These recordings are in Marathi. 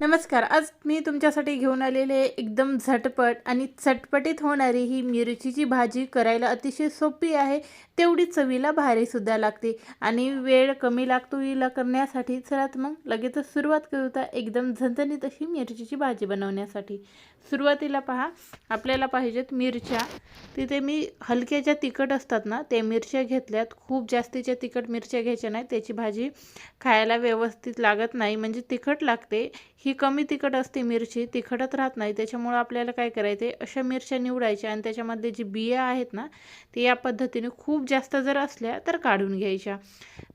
नमस्कार आज मी तुमच्यासाठी घेऊन आलेले एकदम झटपट आणि चटपटीत होणारी ही मिरचीची भाजी करायला अतिशय सोपी आहे. तेवढी चवीला भारीसुद्धा लागते आणि वेळ कमी लागतो हिला करण्यासाठी. चला मग लगेचच सुरुवात करूता एकदम झणझणीत अशी मिरचीची भाजी बनवण्यासाठी. सुरुवातीला पहा आपल्याला पाहिजेत मिरच्या. तिथे मी हलक्या ज्या तिखट असतात ना त्या मिरच्या घेतल्यात. खूप जास्तीच्या तिखट मिरच्या घ्यायच्या नाही त्याची भाजी खायला व्यवस्थित लागत नाही. म्हणजे तिखट लागते ही कमी तिखट असते मिरची तिखटच राहत नाही. त्याच्यामुळं आपल्याला काय करायचे अशा मिरच्या निवडायच्या आणि त्याच्यामध्ये जी बिया आहेत ना ते या पद्धतीने खूप जास्त जर असल्या तर काढून घ्यायच्या.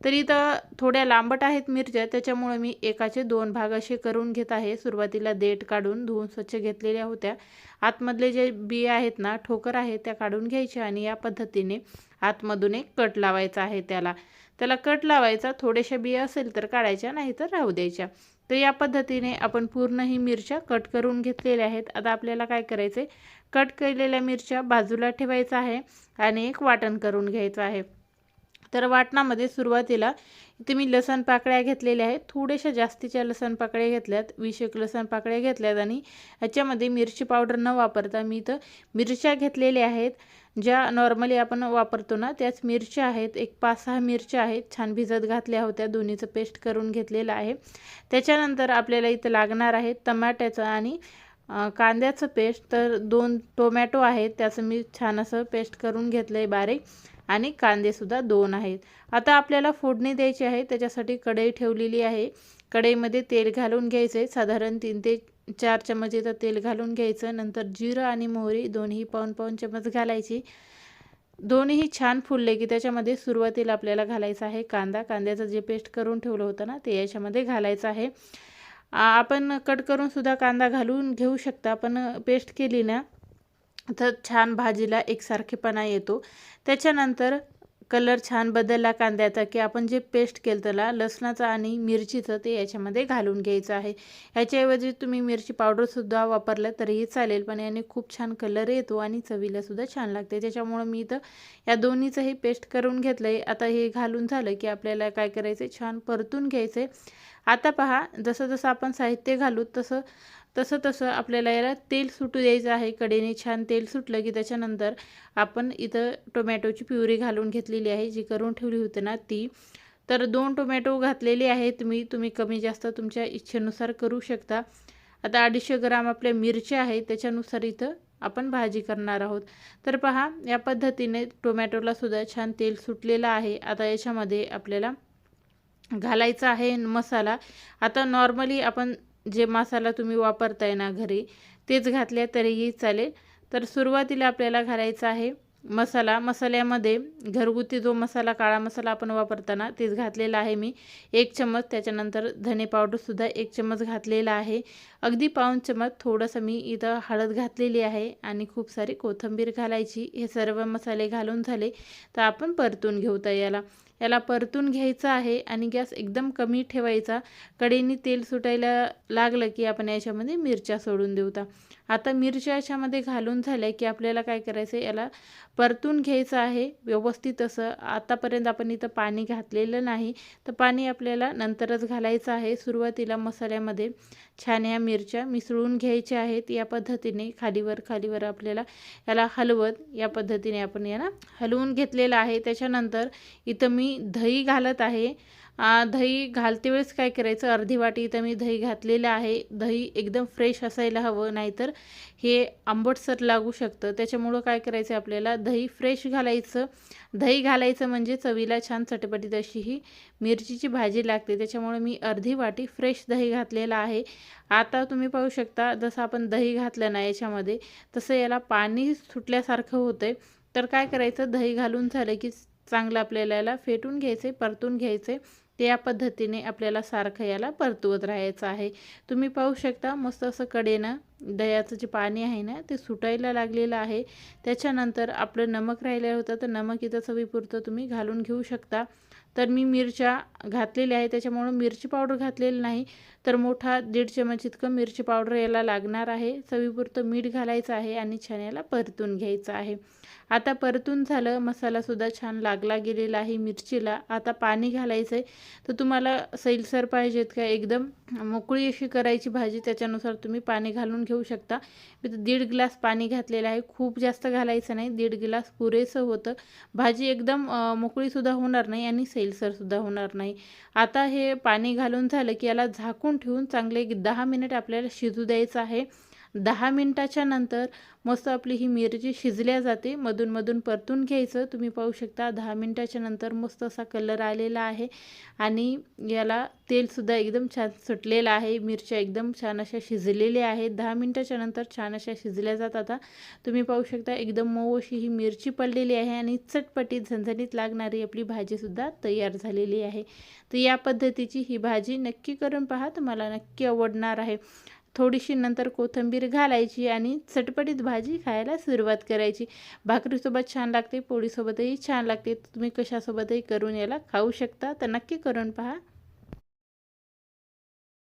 तर इथं थोड्या लांबट आहेत मिरच्या त्याच्यामुळे मी एकाचे दोन भाग असे करून घेत आहे. सुरुवातीला देठ काढून धुवून स्वच्छ घेतलेल्या होत्या. आतमधले जे बिया आहेत ना ठोकर आहेत त्या काढून घ्यायच्या आणि या पद्धतीने आतमधून एक कट लावायचा आहे त्याला. त्याला कट लावायचा थोड्याशा बिया असेल तर काढायच्या नाही तर राहू द्यायच्या. तर या पद्धतीने आपण पूर्ण ही मिरच्या कट करून घेतलेल्या आहेत. आता आपल्याला काय करायचं आहे कट केलेल्या मिरच्या बाजूला ठेवायचं आहे आणि एक वाटण करून घ्यायचं आहे. तर वाटणामध्ये सुरुवातीला इथे मी लसण पाकळ्या घेतलेल्या आहेत. थोड्याशा जास्तीच्या लसण पाकळ्या घेतल्यात. वीस एक लसण पाकळ्या घेतल्यात आणि ह्याच्यामध्ये मिरची पावडर न वापरता मी इथं मिरच्या घेतलेल्या आहेत. ज्या नॉर्मली आपण वापरतो ना त्याच मिरच्या आहेत. एक पाच सहा मिरच्या आहेत. छान भिजत घातल्या होत्या. दोन्हीचं पेस्ट करून घेतलेलं आहे. त्याच्यानंतर आपल्याला इथं लागणार आहे टमाट्याचं आणि कांद्याचं पेस्ट. तर दोन टोमॅटो आहेत. त्याचं मी छान असं पेस्ट करून घेतलं आहे बारीक. आणि कांदेसुद्धा दोन आहेत. आता आपल्याला फोडणी द्यायची आहे त्याच्यासाठी कढई ठेवलेली आहे. कढईमध्ये तेल घालून घ्यायचं आहे साधारण तीन ते चार चमच इथं तेल घालून घ्यायचं. नंतर जिरं आणि मोहरी दोन्ही पाऊन पाऊन चमच घालायची. दोन्ही छान फुलले की त्याच्यामध्ये सुरुवातीला आपल्याला घालायचं आहे कांदा. कांद्याचं जे पेस्ट करून ठेवलं होतं ना ते याच्यामध्ये घालायचं आहे. आपण कट करून सुद्धा कांदा घालून घेऊ शकता पण पेस्ट केली ना तर छान भाजीला एकसारखेपणा येतो. त्याच्यानंतर कलर छान बदलला कांद्याचा की आपण जे पेस्ट केलं त्याला लसणाचं आणि मिरचीचं ते याच्यामध्ये घालून घ्यायचं आहे. ह्याच्याऐवजी तुम्ही मिरची पावडरसुद्धा वापरलं तरीही चालेल पण याने खूप छान कलर येतो आणि चवीलासुद्धा छान लागते. त्याच्यामुळं मी इथं या दोन्हीचंही पेस्ट करून घेतलं आहे आता हे घालून झालं की आपल्याला काय करायचं छान परतून घ्यायचं आहे आता पहा जसं जसं आपण साहित्य घालू तसं तसं तसं आपल्याला याला तेल सुटू द्यायचं आहे. कडेने छान तेल सुटलं की त्याच्यानंतर आपण इथं टोमॅटोची प्युरी घालून घेतलेली आहे. जी करून ठेवली होती ना ती. तर दोन टोमॅटो घातलेले आहेत मी. तुम्ही कमी जास्त तुमच्या इच्छेनुसार करू शकता. आता अडीचशे ग्राम आपल्या मिरच्या आहेत. त्याच्यानुसार इथं आपण भाजी करणार आहोत. तर पहा या पद्धतीने टोमॅटोला सुद्धा छान तेल सुटलेलं आहे. आता याच्यामध्ये आपल्याला घालायचा आहे मसाला. आता नॉर्मली आपण जे मसाला तुम्ही वापरताय ना घरी तेच घातल्या तरीही चालेल. तर सुरुवातीला आपल्याला घालायचं आहे मसाला मसाल्यामध्ये घरगुती जो मसाला काळा मसाला आपण वापरताना तेच घातलेला आहे मी. एक चम्मच त्याच्यानंतर धने पावडरसुद्धा एक चम्मच घातलेला आहे. अगदी पाऊन चम्मच थोडंसं मी इथं हळद घातलेली आहे आणि खूप सारी कोथिंबीर घालायची. हे सर्व मसाले घालून झाले तर आपण परतून घेऊ याला. याला परतून घ्यायचं आहे आणि गॅस एकदम कमी ठेवायचा. कडेनी तेल सुटायला लागलं की आपण याच्यामध्ये मिरच्या सोडून देऊता. आता मिरच्या याच्यामध्ये घालून झाल्या की आपल्याला काय करायचं याला परतून घ्यायचं आहे व्यवस्थित असं. आतापर्यंत आपण इथं पाणी घातलेलं नाही. तर पाणी आपल्याला नंतरच घालायचं आहे. सुरुवातीला मसाल्यामध्ये छान या मिरच्या मिसळून घ्यायच्या आहेत. या पद्धतीने खालीवर खालीवर आपल्याला याला हलवत या पद्धतीने आपण याला हलवून घेतलेलं आहे. त्याच्यानंतर इथं मी दही घालत आहे. दही घालते वेळेस काय करायचं? अर्धी वाटी इथं मी दही घातलेलं आहे. दही एकदम फ्रेश असायला हवं नाहीतर हे आंबटसर लागू शकतं. त्याच्यामुळं काय करायचं आपल्याला? दही फ्रेश घालायचं. दही घालायचं म्हणजे चवीला छान चटपटीत अशी ही मिरचीची भाजी लागते. त्याच्यामुळे मी अर्धी वाटी फ्रेश दही घातलेलं आहे. आता तुम्ही पाहू शकता जसं आपण दही घातलं ना याच्यामध्ये तसं याला पाणी सुटल्यासारखं होतं आहे तर काय करायचं? दही घालून झालं की चांगलं आपल्याला याला फेटून घ्यायचे परतून घ्यायचे ते या पद्धतीने आपल्याला सारखं याला परतवत राहायचं आहे. तुम्ही पाहू शकता मस्त असं कडेनं दह्याचं जे पाणी आहे ना ते सुटायला लागलेलं आहे. त्याच्यानंतर आपलं नमक राहिलं होतं तर नमक इथं चवीपुरतं तुम्ही घालून घेऊ शकता. तर मी मिरच्या घातलेल्या आहे त्याच्यामुळं मिरची पावडर घातलेली नाही. तर मोठा दीड चमच इतकं मिरची पावडर याला लागणार आहे. चवीपुरतं मीठ घालायचं आहे आणि छान याला परतून घ्यायचं आहे. आता परतून झालं मसालासुद्धा छान लागला गेलेला आहे मिरचीला. आता पाणी घालायचं आहे तर तुम्हाला सैलसर पाहिजेत का? एकदम मोकळी अशी करायची भाजी त्याच्यानुसार तुम्ही पाणी घालून घेऊ शकता. मी तर दीड ग्लास पाणी घातलेलं आहे. खूप जास्त घालायचं नाही. दीड ग्लास पुरेसं होतं. भाजी एकदम मोकळीसुद्धा होणार नाही आणि सैलसरसुद्धा होणार नाही. आता हे पाणी घालून झालं की याला झाकून ठेवून चांगले एक दहा मिनिट आपल्याला शिजू द्यायचं आहे. दहा मिनटाच्या नंतर मस्त आपली ही मिरची शिजल्या जाते. मधून मधून परतून घ्यायचं. तुम्ही पाहू शकता दहा मिनटाच्या नंतर मस्त असा कलर आलेला आहे. आणि याला तेलसुद्धा एकदम छान सुटलेलं आहे. मिरच्या एकदम छान अशा शिजलेल्या आहेत. दहा मिनटाच्या नंतर छान अशा शिजल्या जातात आता. तुम्ही पाहू शकता एकदम मऊ अशी ही मिरची पडलेली आहे आणि चटपटीत झणझणीत लागणारी आपली भाजीसुद्धा तयार झालेली आहे. तर या पद्धतीची ही भाजी नक्की करून पहा. तुम्हाला नक्की आवडणार आहे. थोडीशी नंतर कोथिंबीर घालायची आणि चटपटीत भाजी खायला सुरुवात करायची. भाकरीसोबत छान लागते पोळीसोबतही छान लागते. तुम्ही कशासोबतही करून याला खाऊ शकता. तर नक्की करून पहा.